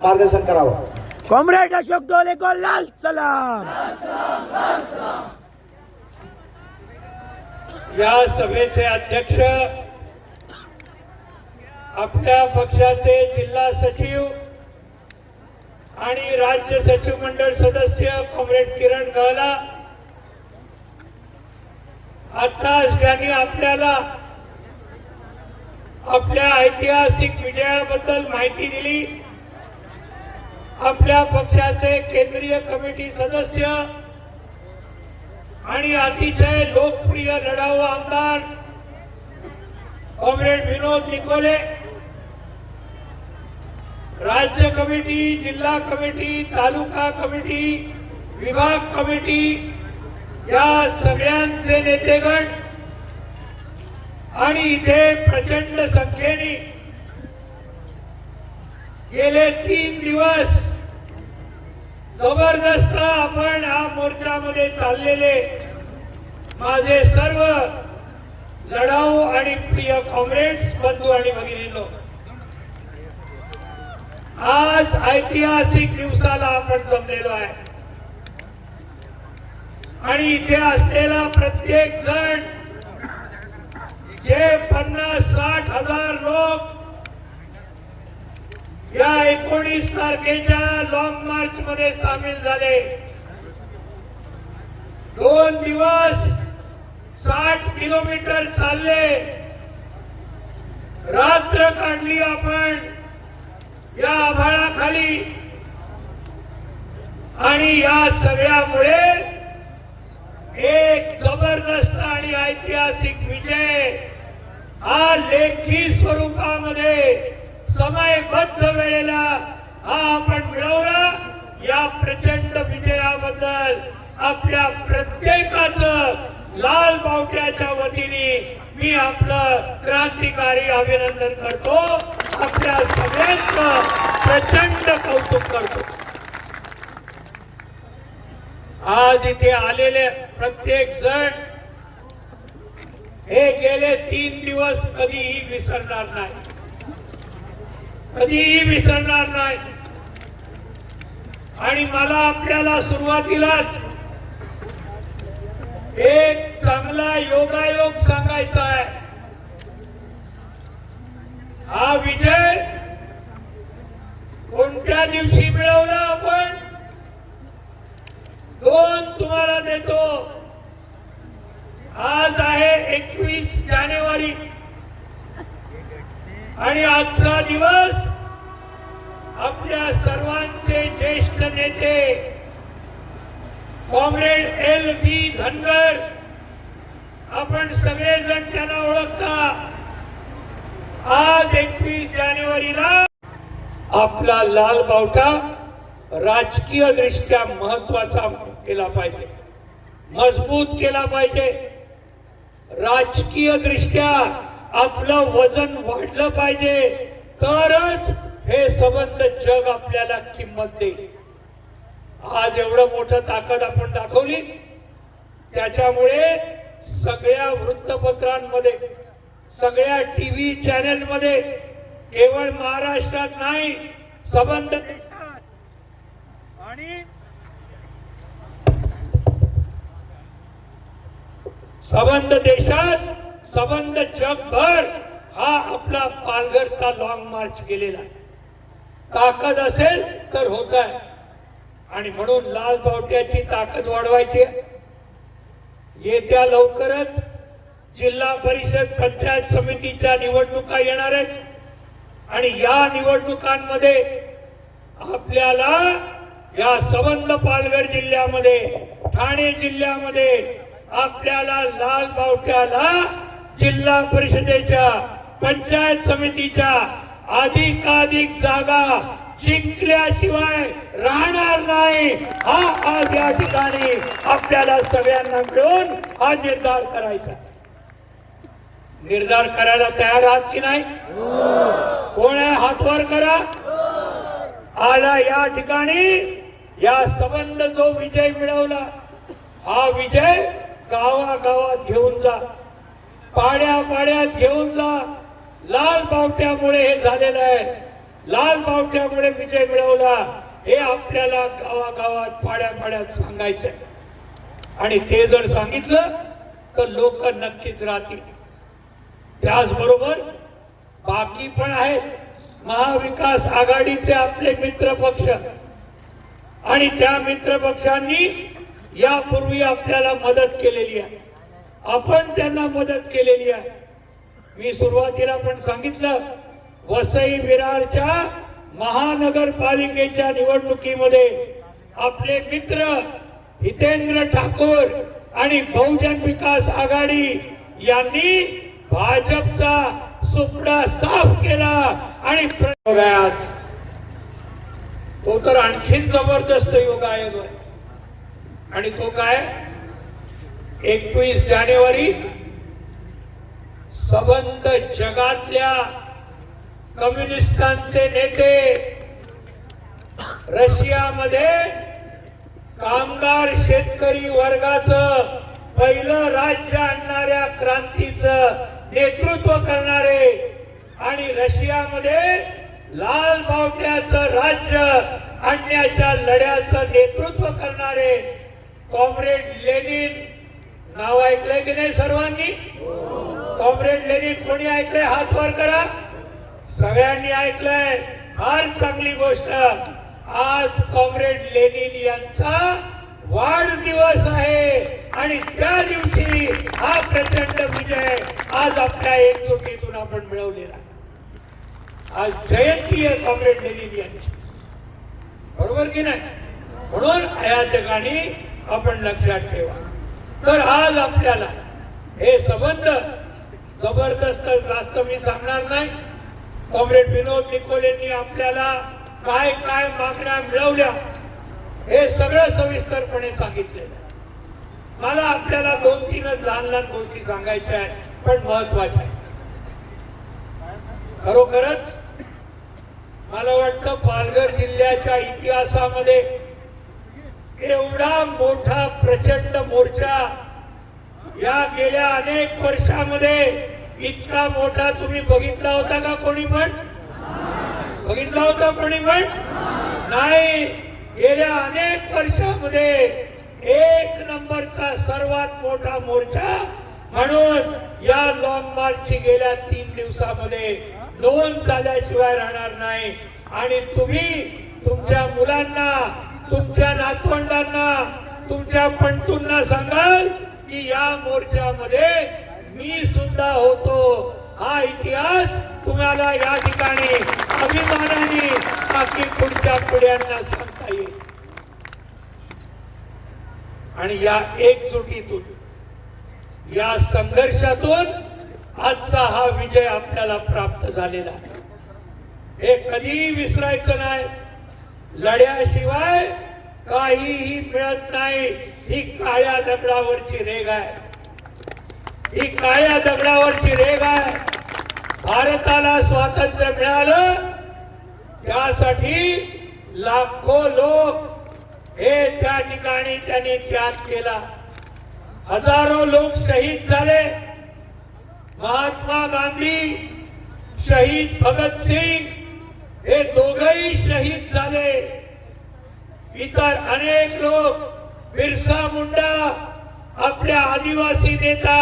मार्गदर्शन करावं. कॉम्रेड अशोक डोले को लाल सलाम. या सभेचे अध्यक्ष आपल्या पक्षाचे जिल्हा सचिव आणि राज्य सचिव मंडळ सदस्य कॉम्रेड किरण गहला. आताच ज्यांनी आपल्याला आपल्या ऐतिहासिक विजयाबद्दल माहिती दिली आपल्या पक्षाचे केंद्रीय कमिटी सदस्य आणि अतिशय लोकप्रिय लढाऊ आमदार कॉम्रेड विनोद निकोले. राज्य कमिटी जिल्हा कमिटी तालुका कमिटी विभाग कमिटी या सगळ्यांचे नेतेगण आणि इथे प्रचंड संख्येने गेले तीन दिवस जबरदस्त आपण हा मोर्चामध्ये चाललेले माझे सर्व लढाऊ आणि प्रिय कॉम्रेड्स बंधू आणि भगिनींनो आज ऐतिहासिक दिवसाला आपण जमलेलो आहे. आणि इथे असलेला प्रत्येक जण जे पन्नास साठ हजार लोक या एकोणीस तारखेच्या लॉंग मार्च मध्ये सामील झाले. दोन दिवस साठ किलोमीटर चालले. रात्र काढली आपण या आभाळाखाली. आणि या सगळ्यामुळे एक जबरदस्त आणि ऐतिहासिक विजय हा लेखी स्वरूपामध्ये समयबद्ध वेळेला हा आपण मिळवला. या प्रचंड विजयाबद्दल आपल्या प्रत्येकाचं लाल बावट्याच्या वतीने मी आपलं क्रांतिकारी अभिनंदन करतो. आपल्या सगळ्यांचं प्रचंड कौतुक करतो. आज इथे आलेले प्रत्येक जण हे गेले तीन दिवस कधीही विसरणार नाही. कधीही विसरणार नाही. आणि मला आपल्याला सुरुवातीलाच एक चांगला योगायोग सांगायचा आहे. हा विजय कोणत्या दिवशी मिळवला आपण? दोन तुम्हाला देतो. आज आहे एकवीस जानेवारी. आणि आजचा दिवस आपल्या सर्वांचे ज्येष्ठ नेते कॉम्रेड एल बी धनगर आपण सगळेजण त्यांना ओळखता. आज एकवीस जानेवारीला आपला लाल बावटा राजकीय दृष्ट्या महत्त्वाचा केला पाहिजे मजबूत केला पाहिजे. राजकीय दृष्ट्या आपलं वजन वाढलं पाहिजे. तरच हे संबंध जग आपल्याला किंमत देईल. आज एवढं मोठं ताकद आपण दाखवली. त्याच्यामुळे सगळ्या वृत्तपत्रांमध्ये सगळ्या टीव्ही चॅनेल मध्ये केवळ महाराष्ट्रात नाही संबंध देशात. आणि संबंध देशात संबंध जगभर हा आपला पालघरचा लॉंग मार्च गेलेला. ताकद असेल तर होत आहे. आणि म्हणून लाल बावट्याची ताकद वाढवायची येत्या लवकरच जिल्हा परिषद पंचायत समितीच्या निवडणुका येणार आहेत. आणि या निवडणुकांमध्ये आपल्याला या संबंध पालघर जिल्ह्यामध्ये ठाणे जिल्ह्यामध्ये आपल्याला लाल बावट्याला जिल्हा परिषदेच्या पंचायत समितीच्या अधिकाधिक जागा जिंकल्याशिवाय राहणार नाही. हा आज या ठिकाणी आपल्याला सगळ्यांना मिळून हा निर्धार करायचा. निर्धार करायला तयार आहात की नाही? कोण आहे करा? आला या ठिकाणी. या संबंध जो विजय मिळवला हा विजय गावागावात घेऊन जा. पाड्या पाड्यात घेऊन जा. लाल पावट्यामुळे हे झालेलं आहे. लाल पावट्यामुळे विजय मिळवला. हे आपल्याला गावागावात पाड्या पाड्यात सांगायचंय. आणि ते जर सांगितलं तर लोक नक्कीच राहतील. त्याचबरोबर बाकी पण आहेत. महाविकास आघाडीचे आपले मित्र पक्ष. आणि त्या मित्र पक्षांनी यापूर्वी आपल्याला मदत केलेली आहे. आपण त्यांना मदत केलेली आहे. मी सुरुवातीला पण सांगितलं वसई विरारच्या महानगरपालिकेच्या निवडणुकीमध्ये आपले मित्र हितेंद्र ठाकूर आणि बहुजन विकास आघाडी यांनी भाजपचा सुपडा साफ केला आणि आज. तो तर आणखीन जबरदस्त योगायोग आहे आणि तो काय? एकवीस जानेवारी सबंध जगातल्या कम्युनिस्टांचे नेते रशियामध्ये कामगार शेतकरी वर्गाचं पहिलं राज्य आणणाऱ्या क्रांतीचं नेतृत्व करणारे आणि रशियामध्ये लाल बावट्याचं राज्य आणण्याच्या लढ्याचं नेतृत्व करणारे कॉम्रेड लेनिन नाव ऐकलंय की नाही सर्वांनी? कॉम्रेड लेनिन कोणी ऐकलंय? हात वर करा. सगळ्यांनी ऐकलंय. फार चांगली गोष्ट. आज कॉम्रेड लेनिन यांचा वाढदिवस आहे. आणि त्या दिवशी हा प्रचंड विजय आज आपल्या एकजुटीतून आपण मिळवलेला. आज जयंती आहे कॉम्रेड लेनिन यांची. बरोबर की नाही? म्हणून या ठिकाणी आपण लक्षात ठेवा. तर आज आपल्याला हे संबंध जबरदस्त जास्त मी सांगणार नाही. कॉम्रेड विनोद निकोलेंनी आपल्याला काय काय मागण्या मिळवल्या हे सगळं सविस्तरपणे सांगितलेलं मला आपल्याला दोन तीनच लहान लहान गोष्टी सांगायच्या आहेत पण महत्त्वाच्या आहेत. खरोखरच मला वाटतं पालघर जिल्ह्याच्या इतिहासामध्ये एवढा मोठा प्रचंड मोर्चा या गेल्या अनेक वर्षामध्ये इतका मोठा तुम्ही बघितला होता का कोणी पण? बघितला होता कोणी पण? नाही. गेल्या अनेक वर्षामध्ये एक नंबरचा सर्वात मोठा मोर्चा म्हणून या लॉंग मार्चची गेल्या तीन दिवसामध्ये नोंद झाल्याशिवाय राहणार नाही. आणि तुम्ही तुमच्या मुलांना तुमच्या नातवंडांना तुमच्या पंटूंना सांगाल की या मोर्चामध्ये मी सुद्धा होतो. हा इतिहास तुम्हाला या ठिकाणी अभिमानाने बाकी पुढच्या पिढ्यांना सांगता येईल. आणि या एकजुटीतून या संघर्षातून आजचा हा विजय आपल्याला प्राप्त झालेला आहे. हे कधीही विसरायचं नाही. लढ्याशिवाय काहीही मिळत नाही. ही काळ्या दगडावरची रेग आहे. ही काळ्या दगडावरची रेग आहे. भारताला स्वातंत्र्य मिळालं त्यासाठी लाखो लोक हे त्या ठिकाणी त्यांनी त्याग केला. हजारो लोक शहीद झाले. महात्मा गांधी शहीद भगतसिंग हे दोघही शहीद झाले. इतर अनेक लोक बिरसा मुंडा आपल्या आदिवासी नेता